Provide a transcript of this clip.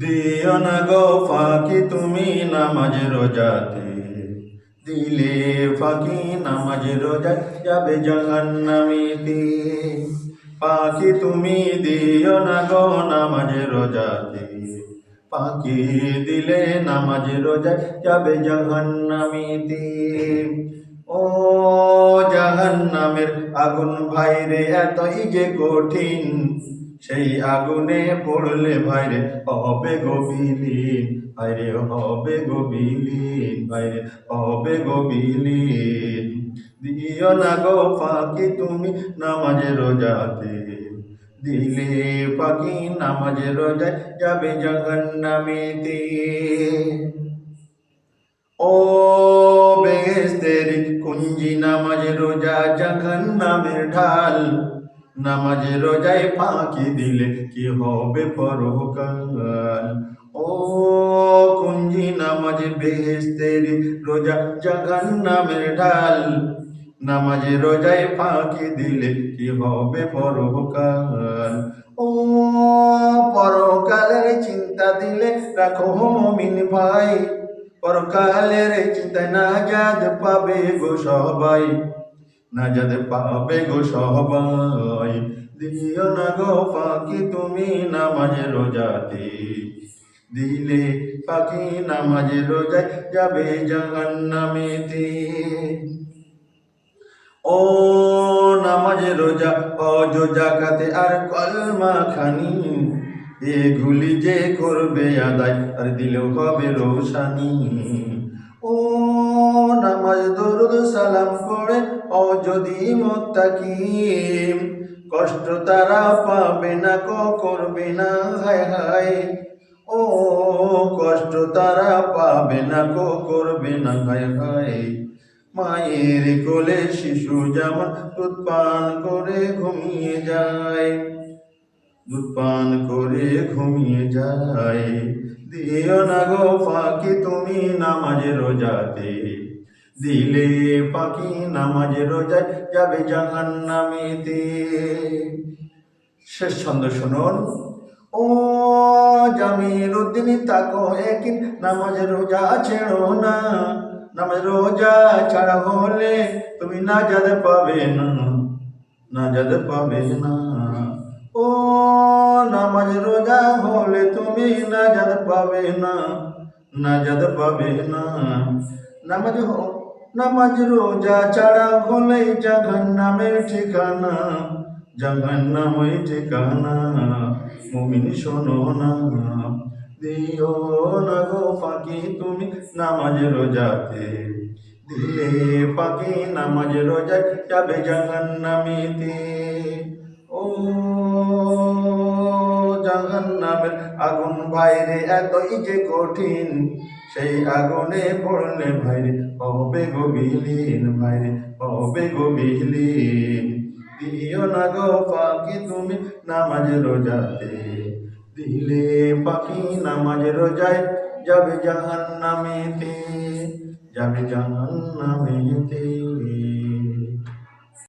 দিও না গো ফাঁকি, তুমি নামাজ রোজাতে দিলে ফাঁকি, নামাজ রোজা যাবে জাহান্নামীতে পাখি তুমি দিও না গো নামাজ রোজাতে পাখি দিলে নামাজ রোজা যাবে জাহান্নামীতে ও জাহান্নামের আগুন ভাইরে, এতই যে কঠিন। সেই আগুনে পড়লে ভাইরে হবে গবিলীন, ভাইরে হবে গবিলীন, ভাইরে হবে গবিলীন। দিও না গো ফাঁকি তুমি নামাজে রোজাতে, দিলে ফাঁকি নামাজে রোজায় যাবে জাহান্নামেতে। ও বেশ বেহেস্তের কুঞ্জি নামাজ রোজা জাহান নামের ঢাল নামাজ রোজায় ফাঁকি দিলে কি হবে পরকাল? ও কুঞ্জি নামাজ বেহেস্তের রোজা জাহান নামের ঢাল। নামাজ রোজায় ফাঁকি দিলে কি হবে পরকাল? ও পরকালের চিন্তা দিলে রাখো মমিন ভাই। পরকালের চিন্তা না যাদ পাবে গো সবাই। না যাদ পাবে গো সবাই দিও না গো ফাঁকি তুমি নামাজে রোজাতে। দিলে পাখি নামাজে রোজায় যাবে জাহান্নামেতে। ও নামাজে রোজা অজো জাকাতে আর কলমা খানি এগুলি যে করবে আদায়, আর দিলেও হবে রোশানি। ও নামাজ দরুদ সালাম ও যদি মোত্তাকি কষ্ট তারা পাবে না, ক করবে না, হায় হায়। ও, কষ্ট তারা পাবে না, কো করবে না, হায় হায়। মায়ের কোলে শিশু যেমন দুধ পান করে ঘুমিয়ে যায়, দুধ পান করে ঘুমিয়ে যায়। দিও না গো ফাঁকি, তুমি নামাজে রোজাতে। দিলে পাখি নামাজে রোজায় যাবে জাহান নামেতে শেষ ছন্দ শুনুন। ও জামির উদ্দিন, তাকো একিন নামাজ রোজা ছেড়ো না। নামাজ রোজা ছাড়া হলে তুমি না যাতে পাবে না। না যাতে পাবে না। ও নামাজ রোজা হলে তুমি না যাতে পাবে না। না যাতে পাবে না। নামাজ নামাজ রোজা ছাড়া হলে জাহান নামের ঠিকানা জাহান নামের ঠিকানা। মুমিন শোনো না, দিও না গো ফাঁকি তুমি নামাজ রোজাতে। দিলে ফাঁকি নামাজ রোজা যাবে জাহান নামেতে ও জাহান নামের আগুন বাইরে এতই যে কঠিন, সেই আগুনে পড়লে ভাইরে হবে গো বিলীন, ভাইরে হবে গো দিও না গো পাখি তুমি নামাজ রোজাতে, দিলে পাখি নামাজ রোজায় যাবে জাহান নামেতে যাবে জাহান নামেতে